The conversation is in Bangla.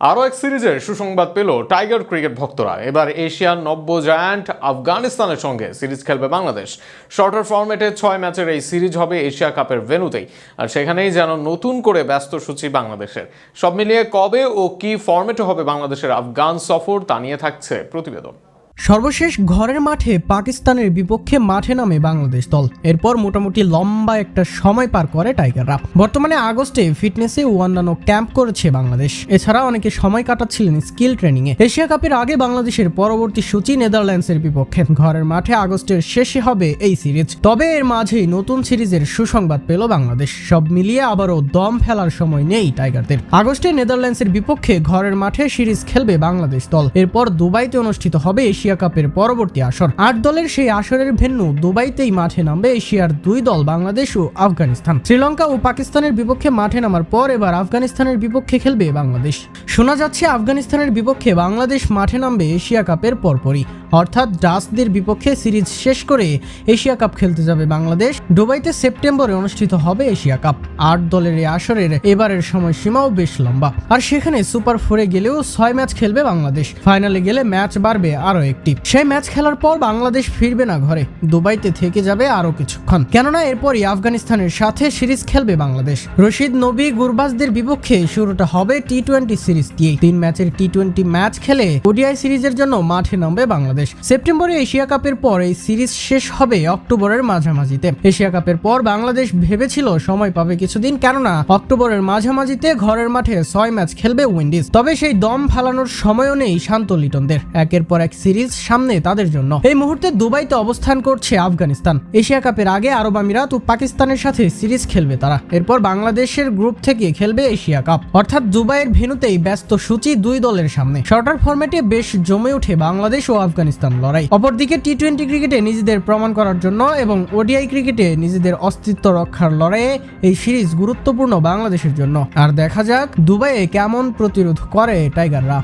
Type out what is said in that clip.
আরও এক সিরিজের সুসংবাদ পেল টাইগার ক্রিকেট ভক্তরা। এবার এশিয়ার নব্য জায়ান্ট আফগানিস্তানের সঙ্গে সিরিজ খেলবে বাংলাদেশ। শর্টার ফরম্যাটে ছয় ম্যাচের এই সিরিজ হবে এশিয়া কাপের ভেনুতেই আর সেখানেই যেন নতুন করে ব্যস্ত সূচি বাংলাদেশের। সব মিলিয়ে কবে ও কি ফরম্যাটে হবে বাংলাদেশের আফগান সফর তা নিয়ে থাকছে প্রতিবেদন। সর্বশেষ ঘরের মাঠে পাকিস্তানের বিপক্ষে মাঠে নামে বাংলাদেশ দল। এরপর মোটামুটি লম্বা একটা সময় পার করে টাইগাররা। বর্তমানে আগস্টে ফিটনেসে অন্যান্য ক্যাম্প করেছে বাংলাদেশ। এছাড়া অনেকে সময় কাটাচ্ছিলেন স্কিল ট্রেনিং এ এশিয়া কাপের আগে বাংলাদেশের পরবর্তী সূচি নেদারল্যান্ডসের বিপক্ষে। ঘরের মাঠে আগস্টের শেষে হবে এই সিরিজ। তবে এর মাঝেই নতুন সিরিজের সুসংবাদ পেল বাংলাদেশ। সব মিলিয়ে আবারও দম ফেলার সময় নেই টাইগারদের। আগস্টে নেদারল্যান্ডসের বিপক্ষে ঘরের মাঠে সিরিজ খেলবে বাংলাদেশ দল। এরপর দুবাইতে অনুষ্ঠিত হবে এশিয়া কাপের পরবর্তী আসর। আট দলের সেই আসরের ভেন্যু দুবাইতেই মাঠে নামবে এশিয়ার দুই দল, বাংলাদেশ ও আফগানিস্তান। শ্রীলঙ্কা ও পাকিস্তানের বিপক্ষে মাঠে নামার পর এবার আফগানিস্তানের বিপক্ষে খেলবে বাংলাদেশ। শোনা যাচ্ছে, আফগানিস্তানের বিপক্ষে বাংলাদেশ মাঠে নামবে এশিয়া কাপের পরপরই। অর্থাৎ ডাচদের বিপক্ষে সিরিজ শেষ করে এশিয়া কাপ খেলতে যাবে বাংলাদেশ। দুবাইতে সেপ্টেম্বরে অনুষ্ঠিত হবে এশিয়া কাপ। আট দলের এই আসরের এবারের সময়সীমাও বেশ লম্বা। আর সেখানে সুপার ফোরে গেলেও ছয় ম্যাচ খেলবে বাংলাদেশ। ফাইনালে গেলে ম্যাচ বাড়বে আরও একটি। সেই ম্যাচ খেলার পর বাংলাদেশ ফিরবে না ঘরে। দুবাইতে থেকে যাবে আরও কিছুক্ষণ। কেননা এরপরই আফগানিস্তানের সাথে সিরিজ খেলবে বাংলাদেশ। রশিদ নবী গুরবাজদের বিপক্ষে শুরুটা হবে টি টোয়েন্টি সিরিজ দিয়ে তিন ম্যাচের টি টোয়েন্টি ম্যাচ খেলে ওডিআই সিরিজের জন্য মাঠে নামবে বাংলাদেশ। সেপ্টেম্বরে এশিয়া কাপের পর এই সিরিজ শেষ হবে অক্টোবরের মাঝামাঝিতে। এশিয়া কাপের পর বাংলাদেশ ভেবেছিল, সময় পাবে কিছুদিন, কেননা অক্টোবরের মাঝামাঝিতে ঘরের মাঠে ছয় ম্যাচ খেলবে উইন্ডিজ। তবে সেই দম ফালানোর সময়ও নেই শান্ত লিটনদের। একের পর এক সিরিজ সামনে তাদের জন্য। এই মুহূর্তে দুবাইতে অবস্থান করছে আফগানিস্তান। এশিয়া কাপের আগে আরব আমিরাত ও পাকিস্তানের সাথে সিরিজ খেলবে তারা। এরপর বাংলাদেশের গ্রুপ থেকে খেলবে এশিয়া কাপ। অর্থাৎ দুবাইয়ের ভেন্যুতেই ব্যস্ত সূচি দুই দলের সামনে। শর্টার ফরম্যাটে বেশ জমে ওঠে বাংলাদেশ ও আফগানিস্তান লড়াই। অপরদিকে টি টোয়েন্টি ক্রিকেটে নিজেদের প্রমাণ করার জন্য এবং ওডিআই ক্রিকেটে নিজেদের অস্তিত্ব রক্ষার লড়াইয়ে এই সিরিজ গুরুত্বপূর্ণ বাংলাদেশের জন্য। আর দেখা যাক দুবাইয়ে কেমন প্রতিরোধ করে টাইগাররা।